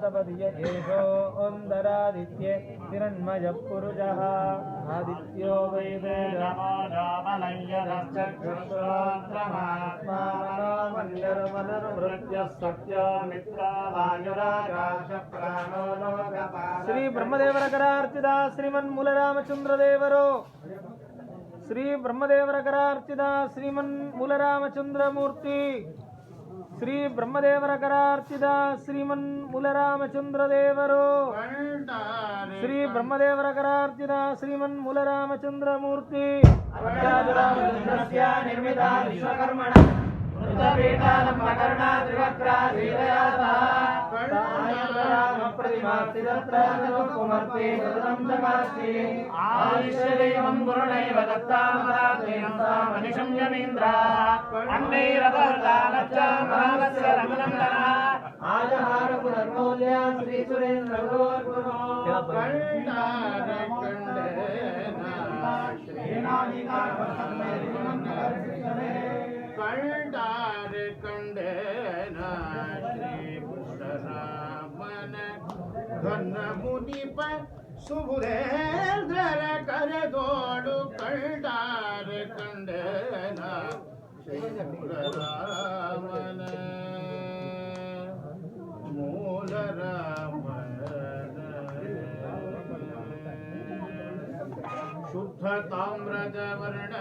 शतपदीय एषो ओन्दरादित्ये हिरण्मयपुरुषः आदित्यो वै वेदमो रामलय्यरश्चक्षुश्रोत्रमात्मानोमन्यर्मनर्मृत्यः सत्यो मित्रावायुराकाशप्राणो लोकपाल श्री ब्रह्मदेवरकरार्चिता श्रीमन्मूलरामचन्द्रदेवरो श्री ब्रह्मदेवरकरार्चिता श्रीमन्मूलरामचन्द्रमूर्ति శ్రీ బ్రహ్మదేవరకరార్చిత శ్రీమన్ ములరామచంద్రదేవరు. శ్రీ బ్రహ్మదేవరకరార్చిత శ్రీమన్ ములరామచంద్రమూర్తి. నిర్మిత प्रतिभासिदत्रानुपमर्पे सदनन्दमास्ते आदिशदेवं गुरुणैव दत्तामदातेन सामनिशम्यमीन्द्रा अन्नैरवदानच्च महास्य रघुनन्दना आजहार पुनर्मौल्या श्री सुरेन्द्र கண்டாறு கண்டேன ಘನ ಮುನಿಪ ಸುಬುರೇಂದ್ರರ ಕರೆದೋಡು ಕಂಡಾರ ಕಂಡೇನ ಶ್ರೀ ಪುರರಾಮನ ಮೂಲ ಶುದ್ಧ ತಾಮ್ರದ ವರ್ಣ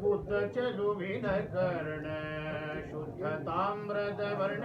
ಬುದ್ಧ ಚಲುವಿನ ಕರ್ಣ ಶುದ್ಧ ತಾಮ್ರದ ವರ್ಣ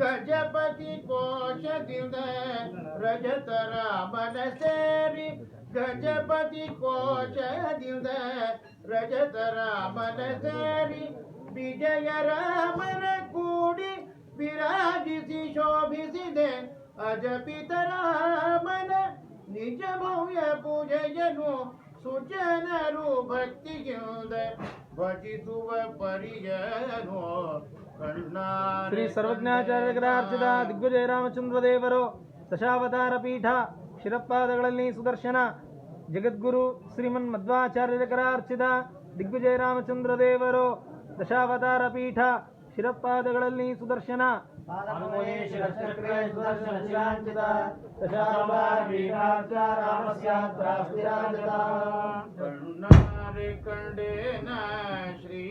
ಗಜಪತಿ ಕೋಶದಿಂದ ರಜತ ರಾಮನ ಸೇರಿ ಗಜಪತಿ ಕೋಶದಿಂದ ರಜತ ರಾಮನ ಸೇರಿ ವಿಜಯ ರಾಮನ ಕೂಡಿ ವಿರಾಜಿಸಿ ಶೋಭಿಸಿದೆ ಅಜಪಿತ ರಾಮನ ನಿಜ ಭವ್ಯ ಪೂಜೆಯನು ಸುಜನರು ಭಕ್ತಿಯಿಂದ ಭಜಿಸುವ ಪರಿಯನು ಶ್ರೀ ಸರ್ವಜ್ಞಾಚಾರ್ಯರಾರ್ಚಿತ ದಿಗ್ವಿಜಯ ರಾಮಚಂದ್ರ ದೇವರು ದಶಾವತಾರ ಪೀಠ ಶಿರಪಾದಗಳಲ್ಲಿ ಸುದರ್ಶನ. ಜಗದ್ಗುರು ಶ್ರೀಮನ್ ಮಧ್ವಾಚಾರ್ಯಕರಾರ್ಚಿತ ದಿಗ್ವಿಜಯ ರಾಮಚಂದ್ರ ದೇವರು ದಶಾವತಾರ ಪೀಠ ಶಿರಪಾದಗಳಲ್ಲಿ ಸುದರ್ಶನ. ಶ್ರೀ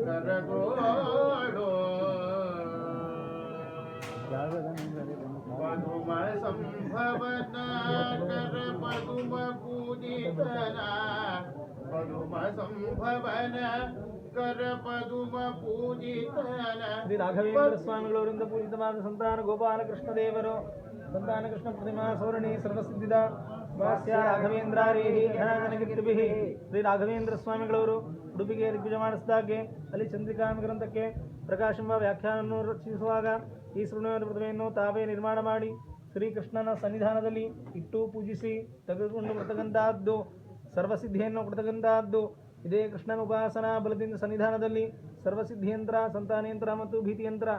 ಕರಗೋಳು ಪದುಮ ಸಂಭವನ ಕರ ಪದುಮ ಪೂಜಿತನ ಪದುಮ ಸಂಭವನ ಕರ ಪದುಮ ಪೂಜಿತನ ಶ್ರೀ ರಾಘವೇಂದ್ರ ಸ್ವಾಮಿಗಳವರಿಂದ ಪೂಜಿತವಾದ ಸಂತಾನ ಗೋಪಾಲಕೃಷ್ಣ ದೇವರು ಸಂತಾನ ಕೃಷ್ಣ ಪ್ರತಿಮಾ ಸೌರಣಿ ಸರ್ವಸಿದ್ಧಿದ ವಾಸ್ಯ ರಾಘವೇಂದ್ರಾರೇಹಿ ಘನಾಗನಗಿರ್ತಿಭಿ ಶ್ರೀ ರಾಘವೇಂದ್ರ ಸ್ವಾಮಿಗಳವರು ಉಡುಪಿಗೆ ದಿಗ್ವಿಜಯ ಮಾಡಿಸಿದಾಗೆ ಅಲ್ಲಿ ಚಂದ್ರಿಕಾ ಗ್ರಂಥಕ್ಕೆ ಪ್ರಕಾಶಂಬ ವ್ಯಾಖ್ಯಾನವನ್ನು ರಚಿಸುವಾಗ ಈ ಶೃಣ ಪ್ರತಿಮೆಯನ್ನು ತಾವೇ ನಿರ್ಮಾಣ ಮಾಡಿ ಶ್ರೀಕೃಷ್ಣನ ಸನ್ನಿಧಾನದಲ್ಲಿ ಇಟ್ಟು ಪೂಜಿಸಿ ತೆಗೆದುಕೊಂಡು ಬರ್ತಕ್ಕಂತಹದ್ದು, ಸರ್ವಸಿದ್ಧಿಯನ್ನು ಕೊಡ್ತಕ್ಕಂತಹದ್ದು. ಇದೇ ಕೃಷ್ಣನ ಉಪಾಸನಾ ಬಲದಿಂದ ಸನ್ನಿಧಾನದಲ್ಲಿ ಸರ್ವಸಿದ್ಧಿಯಂತ್ರ, ಸಂತಾನಯಂತ್ರ ಮತ್ತು ಭೀತಿಯಂತ್ರ,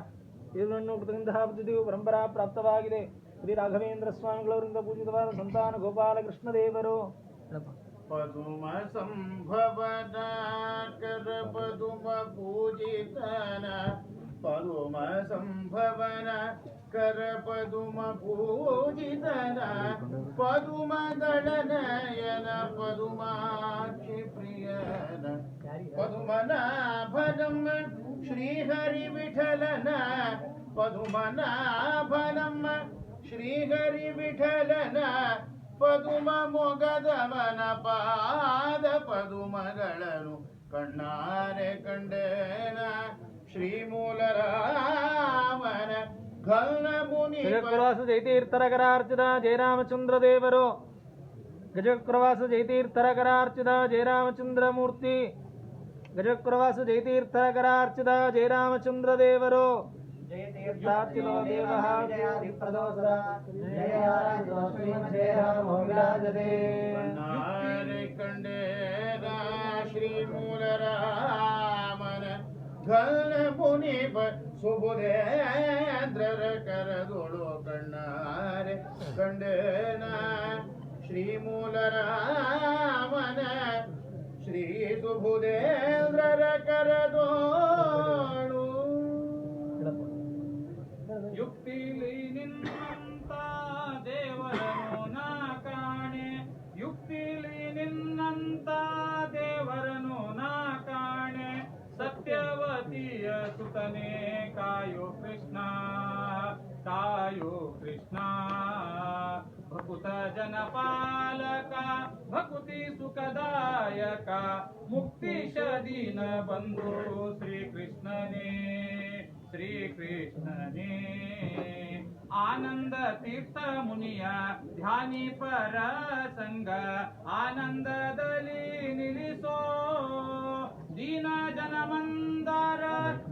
ಇವುಗಳನ್ನು ಕೊಡ್ತಕ್ಕಂತಹ ಪದ್ಧತಿಯು ಪರಂಪರಾ ಪ್ರಾಪ್ತವಾಗಿದೆ. శ్రీ రాఘవేంద్ర స్వామి గౌరవంతో పూజితవారు సంతాన గోపాలకృష్ణదేవరు పదుమ సంభవనాకర పదుమ పూజితన పదుమ సంభవన కర పదుమ పూజితన పదుమ దళనయన పదుమాక్షి ప్రియన పదుమనాభనం శ్రీహరి విఠలన పదుమనాభనం ಶ್ರೀಹರಿ ವಿಠಲನ ಪದುಮ ಮೊಗದವನ ಪಾದ ಪದುಮಗಳನ್ನು ಕಣ್ಣಾರೆ ಕಂಡೇನ ಶ್ರೀಮೂಲ ರಾಮನ ಘನ ಮುನಿ ಗಜಕ್ರವಾಸ ಜಯತೀರ್ಥರಕರಾರ್ಚಿತ ಜಯರಾಮಚಂದ್ರ ದೇವರು ಗಜಕ್ರವಾಸ ಜಯತೀರ್ಥರಕರಾರ್ಚಿತ ಜಯರಾಮಚಂದ್ರ ಮೂರ್ತಿ ಗಜಕ್ರವಾಸ ಜಯತೀರ್ಥರಕರಾರ್ಚಿತ ಜಯರಾಮಚಂದ್ರ ದೇವರು ಜಯತೀರ್ಥದೋಸರ ನಾರೆ ಕಂಡೇನ ಶ್ರೀ ಮೂಲರಾಮನ ಘನ ಮುನಿ ಸುಬುಧೇಂದ್ರರ ಕರದೊಳು ಕಣ್ಣಾರೆ ಕಂಡೇನ ಶ್ರೀ ಮೂಲರಾಮನ ಶ್ರೀ ಸುಬುಧೇಂದ್ರರ ಕರದೋಳು ಯುಕ್ತಿಲಿ ನಿನ್ನಂತ ದೇವರನು ನಾ ಕಾಣೆ ಯುಕ್ತಿಲಿ ನಿನ್ನಂತ ದೇವರನು ನಾ ಕಾಣೆ ಸತ್ಯವತಿಯ ಸುತನೆ ಕಾಯೋ ಕೃಷ್ಣ ಕಾಯೋ ಕೃಷ್ಣ ಭಕುತ ಜನಪಾಲಕ ಭಕುತಿ ಸುಖದಾಯಕ ಮುಕ್ತಿಶ ದೀನ ಬಂಧು ಶ್ರೀಕೃಷ್ಣನೇ ಶ್ರೀಕೃಷ್ಣನೇ. ಆನಂದ ತೀರ್ಥ ಮುನಿಯ ಧ್ಯಾನಿ ಪರ ಸಂಗ ಆನಂದದಲ್ಲಿ ನಿಲ್ಲಿಸೋ. ದೀನ ಜನಮಂದಾರ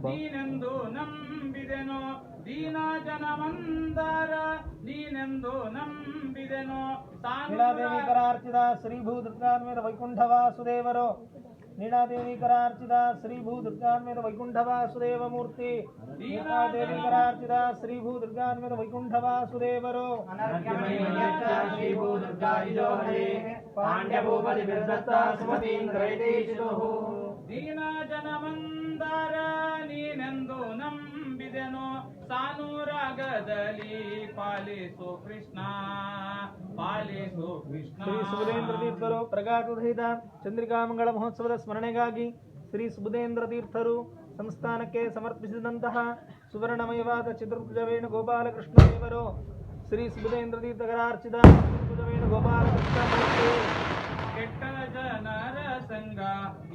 ನೀನೆಂದು ನಂಬಿದೆನೋ. ದೀನ ಜನಮಂದಾರ ನೀನೆಂದು ನಂಬಿದೆನೋ. ನೀಳಾದೇವಿಕರಾರ್ಚಿತ ಶ್ರೀ ಭೂ ದುರ್ಗಾನ್ಮೇದ ವೈಕುಂಠ ವಾಸುದೇವರು ನೀಳಾದೇವಿಕರಾರ್ಚಿತ ಶ್ರೀ ಭೂ ದುರ್ಗಾನ್ಮೇದ ವೈಕುಂಠ ವಾಸುದೇವ ಮೂರ್ತಿ ನೀಳಾದೇವಿಕರಾರ್ಚಿತ ಶ್ರೀ ಭೂ ದುರ್ಗಾನ್ಮೇದ ವೈಕುಂಠ ವಾಸುದೇವರು ದೀನ ಜನಮಂದಾರ ನೀನೆಂದು ನಂಬಿದೆನು. ಸಾನುರಾಗದಲ್ಲಿ ಪಾಲಿಸು ಕೃಷ್ಣ. ಶ್ರೀ ಸುಬುಧೇಂದ್ರ ತೀರ್ಥರು ಪ್ರಕಾಶರಹಿತ ಚಂದ್ರಿಕಾ ಮಂಗಳ ಮಹೋತ್ಸವದ ಸ್ಮರಣೆಗಾಗಿ ಶ್ರೀ ಸುಬುಧೇಂದ್ರ ತೀರ್ಥರು ಸಂಸ್ಥಾನಕ್ಕೆ ಸಮರ್ಪಿಸಿದಂತಹ ಸುವರ್ಣಮಯವಾದ ಚತುರ್ಭುಜ ವೇಣುಗೋಪಾಲಕೃಷ್ಣ ದೇವರು ಶ್ರೀ ಸುಬುಧೇಂದ್ರ ತೀರ್ಥಕರಾರ್ಚಿತ ಚತುರ್ಭುಜ ವೇಣುಗೋಪಾಲಕೃಷ್ಣ ಮೂರ್ತಿ. ಕೆಟ್ಟ ಜನರ ಸಂಗ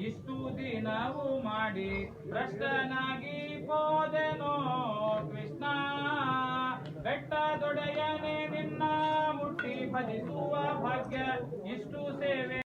ಇಷ್ಟು ದಿನವೂ ಮಾಡಿ ಭ್ರಷ್ಟನಾಗಿ ಹೋದೆನೋ ಕೃಷ್ಣ मनितुवा भाग्य इष्टु सेवे